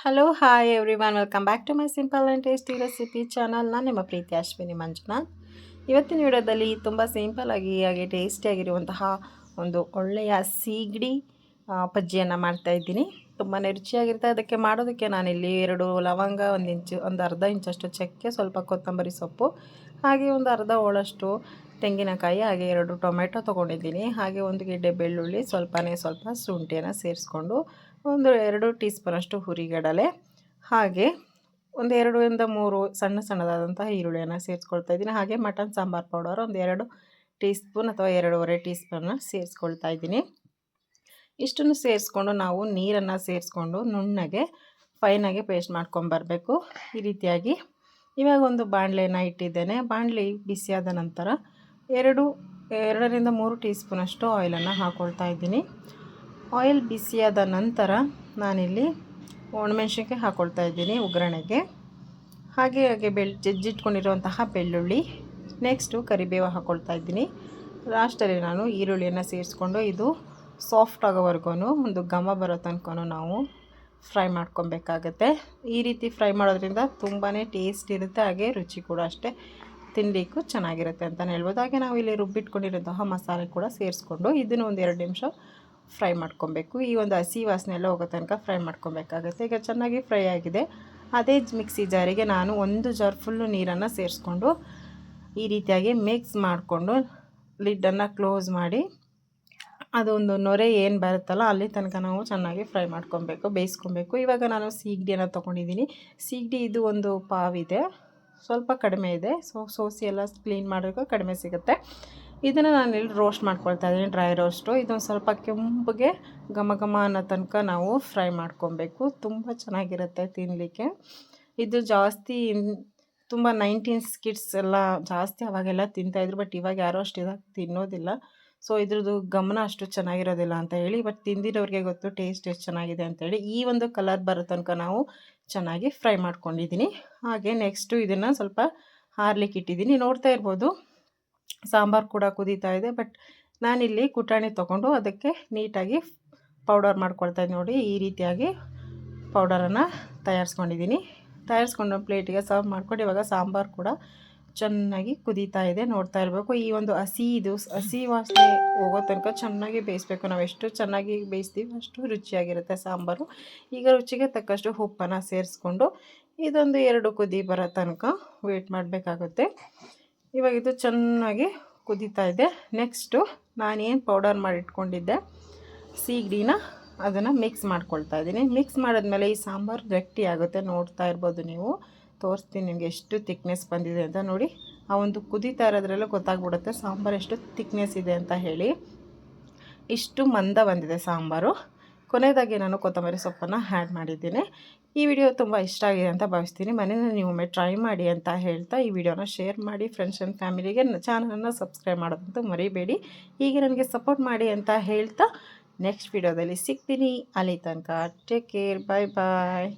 Hello hi everyone welcome back to my simple and tasty recipe channel ನಾನು ನಿಮ್ಮ ಪ್ರೀತಿ ಅಶ್ವಿನಿ ಮಂಜುನಾಥ್. ಇವತ್ತಿನ ವಿಡಿಯೋದಲ್ಲಿ ತುಂಬ ಸಿಂಪಲಾಗಿ ಹಾಗೆ ಟೇಸ್ಟಿಯಾಗಿರುವಂತಹ ಒಂದು ಒಳ್ಳೆಯ ಸೀಗಡಿ ಪಜ್ಜಿಯನ್ನು ಮಾಡ್ತಾಯಿದ್ದೀನಿ ತುಂಬಾ ರುಚಿಯಾಗಿರುತ್ತೆ. ಅದಕ್ಕೆ ಮಾಡೋದಕ್ಕೆ ನಾನಿಲ್ಲಿ ಎರಡು ಲವಂಗ, ಒಂದು ಇಂಚು, ಒಂದು ಅರ್ಧ ಇಂಚಷ್ಟು ಚಕ್ಕೆ, ಸ್ವಲ್ಪ ಕೊತ್ತಂಬರಿ ಸೊಪ್ಪು, ಹಾಗೆ ಒಂದು ಅರ್ಧ ಹೋಳಷ್ಟು ತೆಂಗಿನಕಾಯಿ, ಹಾಗೆ ಎರಡು ಟೊಮೆಟೊ ತೊಗೊಂಡಿದ್ದೀನಿ. ಹಾಗೆ ಒಂದು ಗೆಡ್ಡೆ ಬೆಳ್ಳುಳ್ಳಿ, ಸ್ವಲ್ಪನೇ ಸ್ವಲ್ಪ ಶುಂಠಿಯನ್ನು ಸೇರಿಸ್ಕೊಂಡು ಒಂದು ಎರಡು ಟೀ ಸ್ಪೂನಷ್ಟು ಹುರಿಗಡಲೆ, ಹಾಗೆ ಒಂದು ಎರಡರಿಂದ ಮೂರು ಸಣ್ಣ ಸಣ್ಣದಾದಂತಹ ಈರುಳ್ಳಿಯನ್ನು ಸೇರಿಸ್ಕೊಳ್ತಾ ಇದ್ದೀನಿ. ಹಾಗೆ ಮಟನ್ ಸಾಂಬಾರು ಪೌಡರ್ ಒಂದು ಎರಡು ಟೀ ಸ್ಪೂನ್ ಅಥವಾ ಎರಡೂವರೆ ಟೀ ಸ್ಪೂನ್ನ ಸೇರಿಸ್ಕೊಳ್ತಾ ಇದ್ದೀನಿ. ಇಷ್ಟನ್ನು ಸೇರಿಸ್ಕೊಂಡು ನಾವು ನೀರನ್ನು ಸೇರಿಸ್ಕೊಂಡು ನುಣ್ಣಗೆ, ಫೈನಾಗಿ ಪೇಸ್ಟ್ ಮಾಡ್ಕೊಂಬರಬೇಕು ಈ ರೀತಿಯಾಗಿ ಇವಾಗ ಒಂದು ಬಾಣಲೆನ ಇಟ್ಟಿದ್ದೇನೆ. ಬಾಣಲೆ ಬಿಸಿಯಾದ ನಂತರ ಎರಡು, ಎರಡರಿಂದ ಮೂರು ಟೀ ಸ್ಪೂನಷ್ಟು ಆಯಿಲನ್ನು ಹಾಕ್ಕೊಳ್ತಾ ಇದ್ದೀನಿ. ಆಯಿಲ್ ಬಿಸಿಯಾದ ನಂತರ ನಾನಿಲ್ಲಿ ಒಣಮೆಣ್ಸಿನ್ಕಾಯಿ ಹಾಕ್ಕೊಳ್ತಾ ಇದ್ದೀನಿ ಒಗ್ಗರಣೆಗೆ. ಹಾಗೆ ಹಾಗೆ ಬೆಳ್, ಜಜ್ಜಿಟ್ಕೊಂಡಿರುವಂತಹ ಬೆಳ್ಳುಳ್ಳಿ ನೆಕ್ಸ್ಟು ಕರಿಬೇವು ಹಾಕ್ಕೊಳ್ತಾ ಇದ್ದೀನಿ. ಲಾಸ್ಟಲ್ಲಿ ನಾನು ಈರುಳ್ಳಿಯನ್ನು ಸೇರಿಸ್ಕೊಂಡು ಇದು ಸಾಫ್ಟ್ ಆಗೋವರೆಗೂ ಒಂದು ಘಮ ಬರೋ ತನಕ ನಾವು ಫ್ರೈ ಮಾಡ್ಕೊಬೇಕಾಗತ್ತೆ. ಈ ರೀತಿ ಫ್ರೈ ಮಾಡೋದ್ರಿಂದ ತುಂಬಾ ಟೇಸ್ಟ್ ಇರುತ್ತೆ, ಹಾಗೆ ರುಚಿ ಕೂಡ ಅಷ್ಟೇ. ತಿನ್ನಲಿಕ್ಕೂ ಚೆನ್ನಾಗಿರುತ್ತೆ ಅಂತಲೇ ಹೇಳ್ಬೋದು. ಹಾಗೆ ನಾವು ಇಲ್ಲಿ ರುಬ್ಬಿಟ್ಕೊಂಡಿರೋಂತಹ ಮಸಾಲೆ ಕೂಡ ಸೇರಿಸ್ಕೊಂಡು ಇದನ್ನು ಒಂದು ಎರಡು ನಿಮಿಷ ಫ್ರೈ ಮಾಡ್ಕೊಬೇಕು. ಈ ಒಂದು ಹಸಿ ವಾಸನೆ ಎಲ್ಲ ಹೋಗೋ ತನಕ ಫ್ರೈ ಮಾಡ್ಕೊಬೇಕಾಗುತ್ತೆ. ಈಗ ಚೆನ್ನಾಗಿ ಫ್ರೈ ಆಗಿದೆ. ಅದೇ ಮಿಕ್ಸಿ ಜಾರಿಗೆ ನಾನು ಒಂದು ಜಾರ್ ಫುಲ್ಲು ನೀರನ್ನು ಸೇರಿಸ್ಕೊಂಡು ಈ ರೀತಿಯಾಗಿ ಮಿಕ್ಸ್ ಮಾಡಿಕೊಂಡು ಲಿಡ್ಡನ್ನು ಕ್ಲೋಸ್ ಮಾಡಿ ಅದೊಂದು ನೊರೆ ಏನು ಬರುತ್ತಲ್ಲ ಅಲ್ಲಿ ತನಕ ನಾವು ಚೆನ್ನಾಗಿ ಫ್ರೈ ಮಾಡ್ಕೊಬೇಕು, ಬೇಯಿಸ್ಕೊಬೇಕು. ಇವಾಗ ನಾನು ಸೀಗಡಿಯನ್ನು ತೊಗೊಂಡಿದ್ದೀನಿ. ಸೀಗಡಿ ಇದು ಒಂದು ಪಾವಿದೆ. ಸ್ವಲ್ಪ ಕಡಿಮೆ ಇದೆ. ಸೊ, ಸೋಸಿ ಎಲ್ಲ ಕ್ಲೀನ್ ಮಾಡೋಕೆ ಕಡಿಮೆ ಸಿಗುತ್ತೆ. ಇದನ್ನು ನಾನು ಇಲ್ಲಿ ರೋಸ್ಟ್ ಮಾಡ್ಕೊಳ್ತಾ ಇದ್ದೀನಿ ಡ್ರೈ ರೋಸ್ಟು ಇದೊಂದು ಸ್ವಲ್ಪ ಕೆಂಪಗೆ ಘಮ ಘಮ ಅನ್ನೋ ತನಕ ನಾವು ಫ್ರೈ ಮಾಡ್ಕೊಬೇಕು. ತುಂಬ ಚೆನ್ನಾಗಿರುತ್ತೆ ತಿನ್ನಲಿಕ್ಕೆ ಇದು ಜಾಸ್ತಿ ತುಂಬ ನೈನ್ಟೀನ್ಸ್ ಕಿಡ್ಸ್ ಎಲ್ಲ ಜಾಸ್ತಿ ಅವಾಗೆಲ್ಲ ತಿಂತಾಯಿದ್ರು ಬಟ್ ಇವಾಗ ಯಾರೋ ಅಷ್ಟು ಇದಾಗಿ ತಿನ್ನೋದಿಲ್ಲ. ಸೊ ಇದ್ರದ್ದು ಗಮನ ಅಷ್ಟು ಚೆನ್ನಾಗಿರೋದಿಲ್ಲ ಅಂತ ಹೇಳಿ ಬಟ್ ತಿಂದಿರೋರಿಗೆ ಗೊತ್ತು ಟೇಸ್ಟ್ ಎಷ್ಟು ಚೆನ್ನಾಗಿದೆ ಅಂತೇಳಿ ಈ ಒಂದು ಕಲರ್ ಬರೋ ತನಕ ನಾವು ಚೆನ್ನಾಗಿ ಫ್ರೈ ಮಾಡ್ಕೊಂಡಿದ್ದೀನಿ ಹಾಗೆ ನೆಕ್ಸ್ಟು ಇದನ್ನು ಸ್ವಲ್ಪ ಹಾರ್ಲಿಕ್ಕೆ ಇಟ್ಟಿದ್ದೀನಿ ನೋಡ್ತಾ ಇರ್ಬೋದು, ಸಾಂಬಾರು ಕೂಡ ಕುದೀತಾ ಇದೆ ಬಟ್ ನಾನಿಲ್ಲಿ ಕುಟಾಣಿ ತೊಗೊಂಡು ಅದಕ್ಕೆ ನೀಟಾಗಿ ಪೌಡರ್ ಮಾಡ್ಕೊಳ್ತಾ ನೋಡಿ, ಈ ರೀತಿಯಾಗಿ ಪೌಡರನ್ನು ತಯಾರಿಸ್ಕೊಂಡಿದ್ದೀನಿ ತಯಾರಿಸ್ಕೊಂಡು ಪ್ಲೇಟಿಗೆ ಸರ್ವ್ ಮಾಡ್ಕೊಂಡು ಇವಾಗ ಸಾಂಬಾರು ಕೂಡ ಚೆನ್ನಾಗಿ ಕುದೀತಾ ಇದೆ, ನೋಡ್ತಾ ಇರಬೇಕು. ಈ ಒಂದು ಹಸಿ ಇದು, ಹಸಿ ವಾಸನೆ ಹೋಗೋ ತನಕ ಚೆನ್ನಾಗಿ ಬೇಯಿಸ್ಬೇಕು. ನಾವು ಎಷ್ಟು ಚೆನ್ನಾಗಿ ಬೇಯಿಸ್ತೀವಿ ಅಷ್ಟು ರುಚಿಯಾಗಿರುತ್ತೆ ಸಾಂಬಾರು. ಈಗ ರುಚಿಗೆ ತಕ್ಕಷ್ಟು ಉಪ್ಪನ್ನು ಸೇರಿಸ್ಕೊಂಡು ಇದೊಂದು ಎರಡು ಕುದಿ ಬರೋ ತನಕ ವೇಟ್ ಮಾಡಬೇಕಾಗುತ್ತೆ. ಇವಾಗ ಇದು ಚೆನ್ನಾಗಿ ಕುದೀತಾ ಇದೆ. ನೆಕ್ಸ್ಟು ನಾನೇನು ಪೌಡರ್ ಮಾಡಿಟ್ಕೊಂಡಿದ್ದೆ, ಸೀಗಡಿನ ಅದನ್ನು ಮಿಕ್ಸ್ ಮಾಡ್ಕೊಳ್ತಾ ಇದ್ದೀನಿ. ಮಿಕ್ಸ್ ಮಾಡಿದ್ಮೇಲೆ ಈ ಸಾಂಬಾರು ಗಟ್ಟಿ ಆಗುತ್ತೆ ನೋಡ್ತಾ ಇರ್ಬೋದು ನೀವು. ತೋರಿಸ್ತೀನಿ ನಿಮಗೆ ಎಷ್ಟು ತಿಕ್ನೆಸ್ ಬಂದಿದೆ ಅಂತ ನೋಡಿ. ಆ ಒಂದು ಕುದಿತಾ ಇರೋದ್ರಲ್ಲೂ ಗೊತ್ತಾಗ್ಬಿಡುತ್ತೆ ಸಾಂಬಾರು ಎಷ್ಟು ತಿಕ್ನೆಸ್ ಇದೆ ಅಂತ ಹೇಳಿ. ಇಷ್ಟು ಮಂದ ಬಂದಿದೆ ಸಾಂಬಾರು. ಕೊನೆಯದಾಗಿ ನಾನು ಕೊತ್ತಂಬರಿ ಸೊಪ್ಪನ್ನು ಆ್ಯಡ್ ಮಾಡಿದ್ದೀನಿ. ಈ ವಿಡಿಯೋ ತುಂಬ ಇಷ್ಟ ಆಗಿದೆ ಅಂತ ಭಾವಿಸ್ತೀನಿ. ಮನೇಲಿ ನೀವು ಒಮ್ಮೆ ಟ್ರೈ ಮಾಡಿ ಅಂತ ಹೇಳ್ತಾ ಈ ವಿಡಿಯೋನ ಶೇರ್ ಮಾಡಿ. ಫ್ರೆಂಡ್ಸ್ ಆ್ಯಂಡ್ ಫ್ಯಾಮಿಲಿಗೆ ಚಾನಲನ್ನು ಸಬ್ಸ್ಕ್ರೈಬ್ ಮಾಡೋದಂತೂ ಮರಿಬೇಡಿ. ಹೀಗೆ ನನಗೆ ಸಪೋರ್ಟ್ ಮಾಡಿ ಅಂತ ಹೇಳ್ತಾ ನೆಕ್ಸ್ಟ್ ವಿಡಿಯೋದಲ್ಲಿ ಸಿಗ್ತೀನಿ. ಅಲ್ಲಿ ತನಕ ಟೇಕ್ ಕೇರ್ ಬಾಯ್ ಬಾಯ್